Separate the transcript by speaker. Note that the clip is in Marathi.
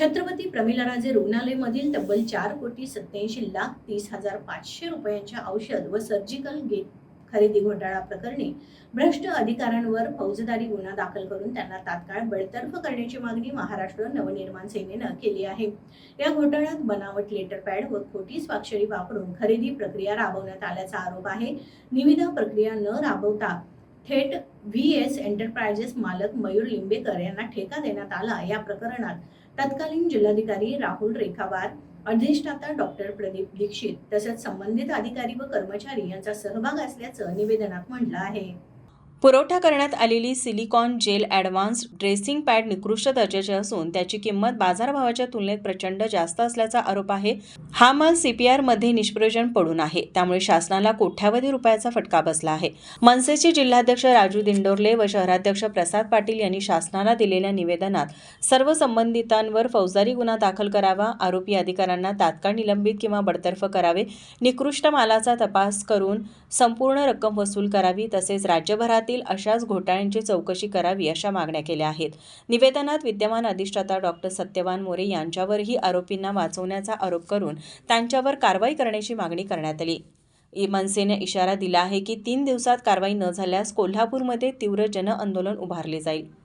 Speaker 1: छत्रपती प्रमिलाराजे रुग्णालयमधील तब्बल चार कोटी सत्याऐंशी लाख तीस हजार पाचशे रुपयांच्या औषध व सर्जिकल गेट खरेदी घोटाळा प्रकरणी भ्रष्ट अधिकाऱ्यांवर फौजदारी गुन्हा दाखल करून त्यांना तात्काळ बडतर्फ करण्याची मागणी महाराष्ट्र नवनिर्माण सेनेनं केली आहे. या घोटाळ्यात बनावट लेटर पॅड व खोटी स्वाक्षरी वापरून खरेदी प्रक्रिया राबवण्यात आल्याचा आरोप आहे. निविदा प्रक्रिया न राबवता थेट व्ही एस एंटरप्राइजेस मालक मयूर लिंबेकर यांना ठेका देण्यात आला या प्रकरणात. तत्कालीन जिल्हाधिकारी राहुल रेखावार अधिष्ठाता डॉक्टर प्रदीप दीक्षित तसेच संबंधित अधिकारी व कर्मचारी यांचा सहभाग असल्याचं निवेदनात म्हटलं आहे.
Speaker 2: पुरवठा करण्यात आलेली silicone gel advanced dressing pad निकृष्ट दर्जाचे असून त्याची किंमत बाजारभावाच्या तुलनेत प्रचंड जास्त असल्याचा आरोप आहे. हा माल सीपीआरमध्ये निष्प्रयोजन पडून आहे. त्यामुळे शासनाला कोट्यावधी रुपयाचा फटका बसला आहे. मनसेचे जिल्हाध्यक्ष राजू दिंडोरले व शहराध्यक्ष प्रसाद पाटील यांनी शासनाला दिलेल्या निवेदनात सर्व संबंधितांवर फौजदारी गुन्हा दाखल करावा आरोपी अधिकाऱ्यांना तात्काळ निलंबित किंवा बडतर्फ करावे निकृष्ट मालाचा तपास करून संपूर्ण रक्कम वसूल करावी तसेच राज्यभरात राज्यभरातील अशाच घोटाळ्यांची चौकशी करावी अशा मागण्या केल्या आहेत. निवेदनात विद्यमान अधिष्ठाता डॉक्टर सत्यवान मोरे यांच्यावरही आरोपींना वाचवण्याचा आरोप करून त्यांच्यावर कारवाई करण्याची मागणी करण्यात आली. मनसेने इशारा दिला आहे की तीन दिवसात कारवाई न झाल्यास कोल्हापूरमध्ये तीव्र जनआंदोलन उभारले जाईल.